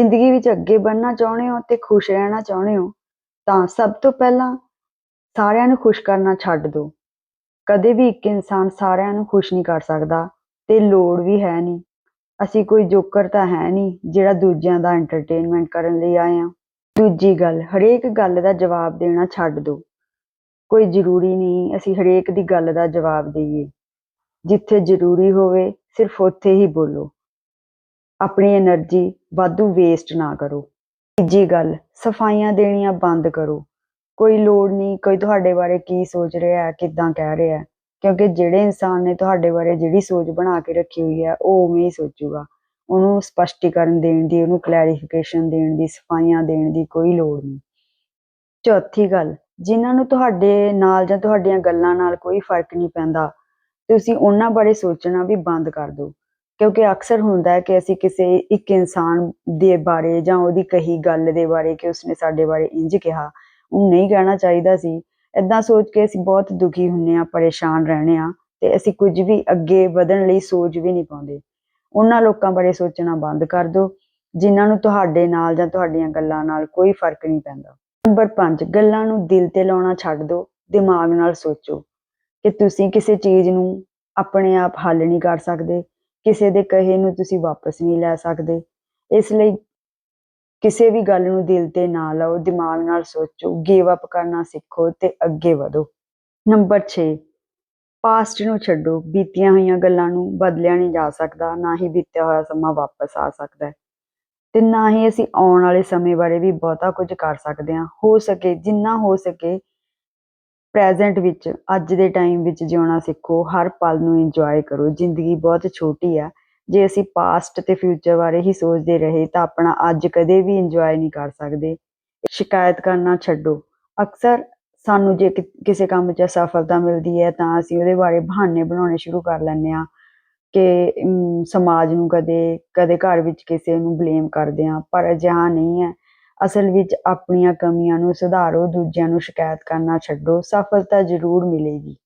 ਜ਼ਿੰਦਗੀ ਵਿੱਚ ਅੱਗੇ ਵਧਣਾ ਚਾਹੁੰਦੇ ਹੋ ਤੇ ਖੁਸ਼ ਰਹਿਣਾ ਚਾਹੁੰਦੇ ਹੋ, ਤਾਂ ਸਭ ਤੋਂ ਪਹਿਲਾਂ ਸਾਰਿਆਂ ਨੂੰ ਖੁਸ਼ ਕਰਨਾ ਛੱਡ ਦਿਓ। ਕਦੇ ਵੀ ਇੱਕ ਇਨਸਾਨ ਸਾਰਿਆਂ ਨੂੰ ਖੁਸ਼ ਨਹੀਂ ਕਰ ਸਕਦਾ ਤੇ ਲੋੜ ਵੀ ਹੈ ਨਹੀਂ। ਅਸੀਂ ਕੋਈ ਜੋਕਰ ਤਾਂ ਹੈ ਨਹੀਂ ਜਿਹੜਾ ਦੂਜਿਆਂ ਦਾ ਐਂਟਰਟੇਨਮੈਂਟ ਕਰਨ ਲਈ ਆਏ ਹਾਂ। ਦੂਜੀ ਗੱਲ, ਹਰੇਕ ਗੱਲ ਦਾ ਜਵਾਬ ਦੇਣਾ ਛੱਡ ਦਿਓ। ਕੋਈ ਜ਼ਰੂਰੀ ਨਹੀਂ ਅਸੀਂ ਹਰੇਕ ਦੀ ਗੱਲ ਦਾ ਜਵਾਬ ਦੇਈਏ। ਜਿੱਥੇ ਜ਼ਰੂਰੀ ਹੋਵੇ ਸਿਰਫ ਉੱਥੇ ਹੀ ਬੋਲੋ। ਆਪਣੀ ਐਨਰਜੀ ਵਾਧੂ ਵੇਸਟ ਨਾ ਕਰੋ। ਤੀਜੀ ਗੱਲ, ਸਫਾਈਆਂ ਦੇਣੀਆਂ ਬੰਦ ਕਰੋ। ਕੋਈ ਲੋੜ ਨਹੀਂ, ਕੋਈ ਤੁਹਾਡੇ ਬਾਰੇ ਕੀ ਸੋਚ ਰਿਹਾ ਹੈ, ਕਿਦਾਂ ਕਹਿ ਰਿਹਾ ਹੈ, ਕਿਉਂਕਿ ਜਿਹੜੇ ਇਨਸਾਨ ਨੇ ਤੁਹਾਡੇ ਬਾਰੇ ਜਿਹੜੀ ਸੋਚ ਬਣਾ ਕੇ ਰੱਖੀ ਹੋਈ ਹੈ, ਉਹ ਉਵੇਂ ਹੀ ਸੋਚੂਗਾ। ਉਹਨੂੰ ਸਪਸ਼ਟੀਕਰਨ ਦੇਣ ਦੀ, ਉਹਨੂੰ ਕਲੈਰੀਫਿਕੇਸ਼ਨ ਦੇਣ ਦੀ, ਸਫਾਈਆਂ ਦੇਣ ਦੀ ਕੋਈ ਲੋੜ ਨਹੀਂ। ਚੌਥੀ ਗੱਲ, ਜਿਨ੍ਹਾਂ ਨੂੰ ਤੁਹਾਡੇ ਨਾਲ ਜਾਂ ਤੁਹਾਡੀਆਂ ਗੱਲਾਂ ਨਾਲ ਕੋਈ ਫ਼ਰਕ ਨਹੀਂ ਪੈਂਦਾ, ਤੁਸੀਂ ਉਹਨਾਂ ਬਾਰੇ ਸੋਚਣਾ ਵੀ ਬੰਦ ਕਰ ਦਿਓ। ਕਿਉਂਕਿ ਅਕਸਰ ਹੁੰਦਾ ਹੈ ਕਿ ਅਸੀਂ ਕਿਸੇ ਇੱਕ ਇਨਸਾਨ ਦੇ ਬਾਰੇ ਜਾਂ ਉਹਦੀ ਕਹੀ ਗੱਲ ਦੇ ਬਾਰੇ ਕਿ ਉਸਨੇ ਸਾਡੇ ਬਾਰੇ ਇੰਜ ਕਿਹਾ ਉਹ ਨਹੀਂ ਕਹਿਣਾ ਚਾਹੀਦਾ ਸੀ। ਇਦਾਂ ਸੋਚ ਕੇ ਅਸੀਂ ਬਹੁਤ ਦੁਖੀ ਹੁੰਨੇ ਆ ਪਰੇਸ਼ਾਨ ਰਹਿੰਦੇ ਆ ਤੇ ਅਸੀਂ ਕੁਝ ਵੀ ਅੱਗੇ ਵਧਣ ਲਈ ਸੋਚ ਵੀ ਨਹੀਂ ਪਾਉਂਦੇ। ਉਹਨਾਂ ਲੋਕਾਂ ਬਾਰੇ ਸੋਚਣਾ ਬੰਦ ਕਰ ਦਿਓ, ਜਿਨ੍ਹਾਂ ਨੂੰ ਤੁਹਾਡੇ ਨਾਲ ਜਾਂ ਤੁਹਾਡੀਆਂ ਗੱਲਾਂ ਨਾਲ ਕੋਈ ਫ਼ਰਕ ਨਹੀਂ ਪੈਂਦਾ। ਨੰਬਰ 5 ਗੱਲਾਂ ਨੂੰ ਦਿਲ ਤੇ ਲਾਉਣਾ ਛੱਡ ਦਿਓ, ਦਿਮਾਗ ਨਾਲ ਸੋਚੋ ਕਿ ਤੁਸੀਂ ਕਿਸੇ ਚੀਜ਼ ਨੂੰ ਆਪਣੇ ਆਪ ਹੱਲ ਨਹੀਂ ਕਰ ਸਕਦੇ। ਕਿਸੇ ਦੇ ਕਹੇ ਨੂੰ ਤੁਸੀਂ ਵਾਪਸ ਨਹੀਂ ਲੈ ਸਕਦੇ। ਇਸ ਲਈ ਕਿਸੇ ਵੀ ਗੱਲ ਨੂੰ ਦਿਲ ਤੇ ਨਾ ਲਓ, ਦਿਮਾਗ ਨਾਲ ਸੋਚੋ ਗਿਵ ਅਪ ਕਰਨਾ ਸਿੱਖੋ ਤੇ ਅੱਗੇ ਵਧੋ। ਨੰਬਰ 6 ਪਾਸਟ ਨੂੰ ਛੱਡੋ। ਬੀਤੀਆਂ ਹੋਈਆਂ ਗੱਲਾਂ ਨੂੰ ਬਦਲਿਆ ਨਹੀਂ ਜਾ ਸਕਦਾ, ਨਾ ਹੀ ਬੀਤਿਆ ਹੋਇਆ ਸਮਾਂ ਵਾਪਸ ਆ ਸਕਦਾ ਹੈ। ਤੇ ਨਾ ਹੀ ਅਸੀਂ ਆਉਣ ਵਾਲੇ ਸਮੇਂ ਬਾਰੇ ਵੀ ਬਹੁਤਾ ਕੁਝ ਕਰ ਸਕਦੇ ਹਾਂ। ਹੋ ਸਕੇ, ਜਿੰਨਾ ਹੋ ਸਕੇ ਪ੍ਰੈਜ਼ੈਂਟ ਵਿੱਚ, ਅੱਜ ਦੇ ਟਾਈਮ ਵਿੱਚ ਜਿਉਣਾ ਸਿੱਖੋ, ਹਰ ਪਲ ਨੂੰ ਇੰਜੋਏ ਕਰੋ, ਜ਼ਿੰਦਗੀ ਬਹੁਤ ਛੋਟੀ ਆ। ਜੇ ਅਸੀਂ ਪਾਸਟ ਤੇ ਫਿਊਚਰ ਬਾਰੇ ਹੀ ਸੋਚਦੇ ਰਹੇ, ਤਾਂ ਆਪਣਾ ਅੱਜ ਕਦੇ ਵੀ ਇੰਜੋਏ ਨਹੀਂ ਕਰ ਸਕਦੇ। ਸ਼ਿਕਾਇਤ ਕਰਨਾ ਛੱਡੋ। ਅਕਸਰ ਸਾਨੂੰ ਜੇ ਕਿਸੇ ਕੰਮ 'ਚ ਸਫਲਤਾ ਮਿਲਦੀ ਹੈ, ਤਾਂ ਅਸੀਂ ਉਹਦੇ ਬਾਰੇ ਬਹਾਨੇ ਬਣਾਉਣੇ ਸ਼ੁਰੂ ਕਰ ਲੈਂਦੇ ਆ ਕਿ ਸਮਾਜ ਨੂੰ ਕਦੇ ਕਦੇ ਘਰ ਵਿੱਚ ਕਿਸੇ ਨੂੰ ਬਲੇਮ ਕਰਦੇ ਆ ਪਰ ਅਜਿਹਾ ਨਹੀਂ ਹੈ। ਅਸਲ ਵਿੱਚ ਆਪਣੀਆਂ ਕਮੀਆਂ ਨੂੰ ਸੁਧਾਰੋ, ਦੂਜਿਆਂ ਨੂੰ ਸ਼ਿਕਾਇਤ ਕਰਨਾ ਛੱਡੋ, ਸਫਲਤਾ ਜ਼ਰੂਰ ਮਿਲੇਗੀ।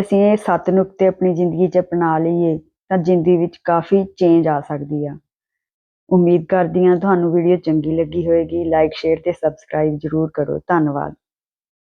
ਅਸੀਂ ਇਹ ਸੱਤ ਨੁਕਤੇ ਆਪਣੀ ਜ਼ਿੰਦਗੀ 'ਚ ਅਪਣਾ ਲਈਏ, ਤਾਂ ਜ਼ਿੰਦਗੀ ਵਿੱਚ ਕਾਫੀ ਚੇਂਜ ਆ ਸਕਦੀ ਆ। ਉਮੀਦ ਕਰਦੀ ਹਾਂ ਤੁਹਾਨੂੰ ਵੀਡੀਓ ਚੰਗੀ ਲੱਗੀ ਹੋਵੇਗੀ ਲਾਈਕ ਸ਼ੇਅਰ ਤੇ ਸਬਸਕ੍ਰਾਈਬ ਜ਼ਰੂਰ ਕਰੋ। ਧੰਨਵਾਦ।